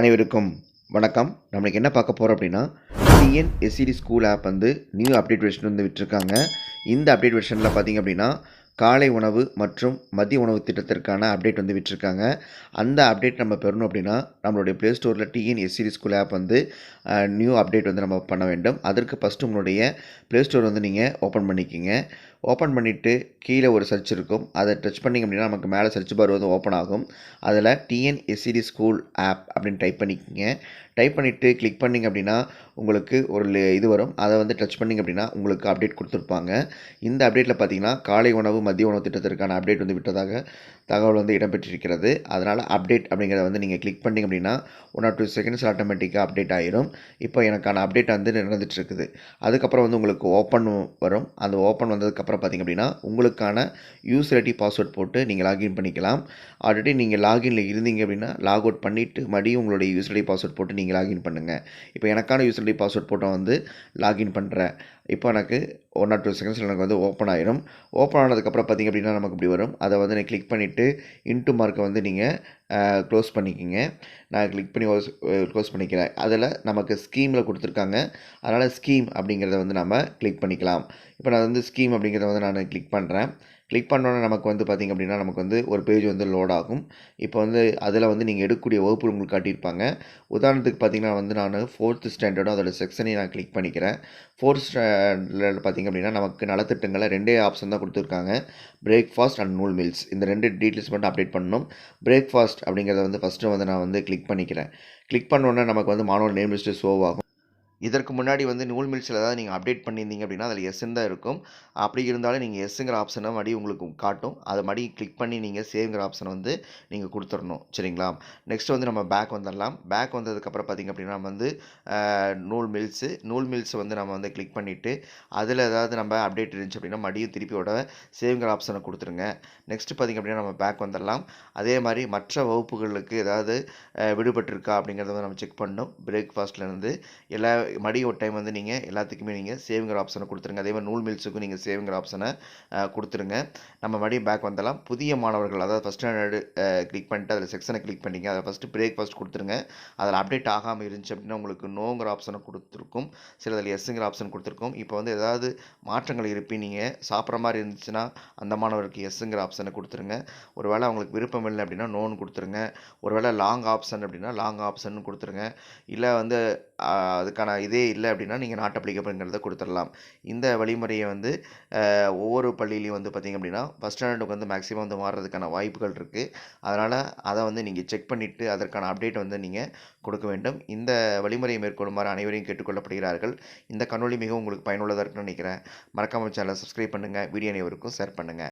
அனைவருக்கும் வணக்கம். நம்மளுக்கு என்ன பார்க்க போகிறோம் அப்படின்னா டிஎன் எஸ்சிடி ஸ்கூல் ஆப் வந்து நியூ அப்டேட் வெர்ஷன் வந்து விட்டுருக்காங்க. இந்த அப்டேட் வெர்ஷனில் பார்த்தீங்க அப்படின்னா காலை உணவு மற்றும் மதிய உணவு திட்டத்திற்கான அப்டேட் வந்து விட்டுருக்காங்க. அந்த அப்டேட் நம்ம பெறணும் அப்படின்னா நம்மளுடைய ப்ளே ஸ்டோரில் டிஎன் எஸ்சிடி ஸ்கூல் ஆப் வந்து நியூ அப்டேட் வந்து நம்ம பண்ண வேண்டும். அதற்கு ஃபஸ்ட்டு உங்களுடைய ப்ளே ஸ்டோர் வந்து நீங்கள் ஓப்பன் பண்ணிக்கிங்க. ஓப்பன் பண்ணிவிட்டு கீழே ஒரு சர்ச் இருக்கும். அதை டச் பண்ணிங்க அப்படின்னா நமக்கு மேலே சர்ச் பார் வந்து ஓப்பன் ஆகும். அதில் டிஎன்எஸ்சிடி ஸ்கூல் ஆப் அப்படின்னு டைப் பண்ணிக்கிங்க. டைப் பண்ணிவிட்டு கிளிக் பண்ணிங்க அப்படின்னா உங்களுக்கு ஒரு இது வரும். அதை வந்து டச் பண்ணிங்க அப்படின்னா உங்களுக்கு அப்டேட் கொடுத்துருப்பாங்க. இந்த அப்டேட்டில் பார்த்தீங்கன்னா காலை உணவு மதிய உணவு திட்டத்திற்கான அப்டேட் வந்து விட்டதாக தகவல் வந்து இடம்பெற்றிருக்கிறது. அதனால் அப்டேட் அப்படிங்கிறத வந்து நீங்கள் கிளிக் பண்ணிங்க அப்படின்னா ஒன் ஆர் டூ செகண்ட்ஸ் ஆட்டோமேட்டிக்காக அப்டேட் ஆயிரும். இப்போ எனக்கான அப்டேட் வந்து நடந்துட்டு இருக்குது. அதுக்கப்புறம் வந்து உங்களுக்கு ஓப்பன் வரும். அந்த ஓப்பன் வந்ததுக்கப்புறம் பார்த்தீங்க அப்படின்னா உங்களுக்கான யூசர் ஐடி பாஸ்வேர்ட் போட்டு நீங்கள் லாகின் பண்ணிக்கலாம். ஆல்ரெடி நீங்கள் லாகின்ல இருந்தீங்க அப்படின்னா லாக் அவுட் பண்ணிவிட்டு மறுபடியும் உங்களுடைய யூசர் ஐடி பாஸ்வேர்ட் போட்டு நீங்கள் லாகின் பண்ணுங்கள் இப்போ எனக்கான யூசர் ஐடி பாஸ்வேர்ட் போட்டோ வந்து லாகின் பண்ணுறேன் இப்போ எனக்கு ஒன் ஆர் டூ செகண்ட்ஸில் எனக்கு வந்து ஓப்பன் ஆகிடும் ஓப்பன் ஆனதுக்கப்புறம் பார்த்தீங்க அப்படின்னா நமக்கு இப்படி வரும். அதை வந்து நீங்கள் கிளிக் பண்ணிவிட்டு இன்ட்டு மார்க்கை வந்து நீங்கள் க்ளோஸ் பண்ணிக்கிங்க. நான் கிளிக் பண்ணி க்ளோஸ் பண்ணிக்கிறேன். அதில் நமக்கு ஸ்கீமில் கொடுத்துருக்காங்க. அதனால் ஸ்கீம் அப்படிங்கிறத வந்து நம்ம கிளிக் பண்ணிக்கலாம். இப்போ நான் வந்து ஸ்கீம் அப்படிங்கிறத வந்து நான் கிளிக் பண்ணுறேன் கிளிக் பண்ணோன்னே நமக்கு வந்து பார்த்திங்க அப்படின்னா நமக்கு வந்து ஒரு பேஜ் வந்து லோட் ஆகும். இப்போ வந்து அதில் வந்து நீங்கள் எடுக்கக்கூடிய வகுப்பு உங்களுக்கு காட்டியிருப்பாங்க. உதாரணத்துக்கு பார்த்தீங்கன்னா வந்து நான் ஃபோர்த்து ஸ்டாண்டர்டும் அதோட செக்ஷனையும் நான் கிளிக் பண்ணிக்கிறேன். ஃபோர்த் ஸ்டா பார்த்திங்க அப்படின்னா நமக்கு நலத்திட்டங்களை ரெண்டே ஆப்ஷன் தான் கொடுத்துருக்காங்க. பிரேக்ஃபாஸ்ட் அண்ட் நூல் மில்ஸ் இந்த ரெண்டு டீட்டெயில்ஸ் மட்டும் அப்டேட் பண்ணணும். பிரேக்ஃபாஸ்ட் அப்படிங்கிறத வந்து ஃபஸ்ட்டு வந்து நான் வந்து கிளிக் பண்ணிக்கிறேன். கிளிக் பண்ணோன்னே நமக்கு வந்து மாணவர் நேம் லிஸ்ட்டு ஷோ ஆகும். இதற்கு முன்னாடி வந்து நூல் மில்ஸில் ஏதாவது நீங்கள் அப்டேட் பண்ணியிருந்தீங்க அப்படின்னா அதில் எஸ்ன்னு தான் இருக்கும். அப்படி இருந்தாலும் நீங்கள் எஸ்ஸுங்கிற ஆப்ஷனை மறுபடியும் உங்களுக்கு காட்டும். அதை மறுபடியும் கிளிக் பண்ணி நீங்கள் சேவ்ங்கிற ஆப்ஷனை வந்து நீங்கள் கொடுத்துடணும். சரிங்களா? நெக்ஸ்ட் வந்து நம்ம பேக் வந்துடலாம். பேக் வந்ததுக்கப்புறம் பார்த்திங்க அப்படின்னா நம்ம வந்து நூல் மில்ஸு நூல் மில்ஸ் வந்து நம்ம வந்து கிளிக் பண்ணிவிட்டு அதில் ஏதாவது நம்ம அப்டேட் இருந்துச்சு அப்படின்னா மறுபடியும் திருப்பியோட சேவ்ங்கிற ஆப்ஷனை கொடுத்துருங்க நெக்ஸ்ட் பார்த்திங்க அப்படின்னா நம்ம பேக் வந்துடலாம். அதே மாதிரி மற்ற வகுப்புகளுக்கு ஏதாவது விடுபட்டிருக்கா அப்படிங்கிறத வந்து நம்ம செக் பண்ணணும். பிரேக்ஃபாஸ்ட்லேருந்து எல்லா மறுபடியும் ஒரு டைம் வந்து நீங்கள் எல்லாத்துக்குமே நீங்கள் சேவிங்கிற ஆப்ஷனை கொடுத்துருங்க. அதே மாதிரி நூல் மில்ஸுக்கும் நீங்கள் சேவிங்கிற ஆப்ஷனை கொடுத்துருங்க. நம்ம மறுபடியும் பேக் வந்தெல்லாம் புதிய மாணவர்கள் அதாவது ஃபஸ்ட் ஸ்டாண்டர்டு கிளிக் பண்ணிட்டு அதில் செக்ஷனை கிளிக் பண்ணிங்க. அதை ஃபஸ்ட்டு பிரேக்ஃபாஸ்ட் கொடுத்துருங்க. அதில் அப்டேட் ஆகாமல் இருந்துச்சு அப்படின்னா உங்களுக்கு நோங்கிற ஆப்ஷனை கொடுத்துருக்கும். சில அதில் எஸ்ஸுங்கிற ஆப்ஷன் கொடுத்துருக்கும். இப்போ வந்து ஏதாவது மாற்றங்கள் இருப்பி நீங்கள் சாப்பிட்ற மாதிரி இருந்துச்சுன்னா அந்த மாணவருக்கு எஸ்ஸுங்கிற ஆப்ஷனை கொடுத்துருங்க. ஒருவேளை அவங்களுக்கு விருப்பம் இல்லை அப்படின்னா நோன்னு கொடுத்துருங்க. ஒருவேளை லாங் ஆப்ஷன் அப்படின்னா லாங் ஆப்ஷன் கொடுத்துருங்க. இல்லை வந்து அதுக்கான இதே இல்லை அப்படின்னா நீங்கள் நாட் அப்ளிகபிள்ங்கிறத கொடுத்துடலாம். இந்த வழிமுறையை வந்து ஒவ்வொரு பள்ளியிலையும் வந்து பார்த்திங்க அப்படின்னா ஃபஸ்ட் ஸ்டாண்டர்டுக்கு வந்து மேக்ஸிமம் வந்து மாறுறதுக்கான வாய்ப்புகள் இருக்குது அதனால் அதை வந்து நீங்கள் செக் பண்ணிவிட்டு அதற்கான அப்டேட் வந்து நீங்கள் கொடுக்க வேண்டும். இந்த வழிமுறையை மேற்கொள்ளுமாறு அனைவரையும் கேட்டுக்கொள்ளப்படுகிறார்கள். இந்த கண்ணொளி மிகவும் உங்களுக்கு பயனுள்ளதாக இருக்குன்னு நினைக்கிறேன். மறக்காமல் சேனலை சப்ஸ்கிரைப் பண்ணுங்கள் வீடியோ அனைவருக்கும் ஷேர் பண்ணுங்கள்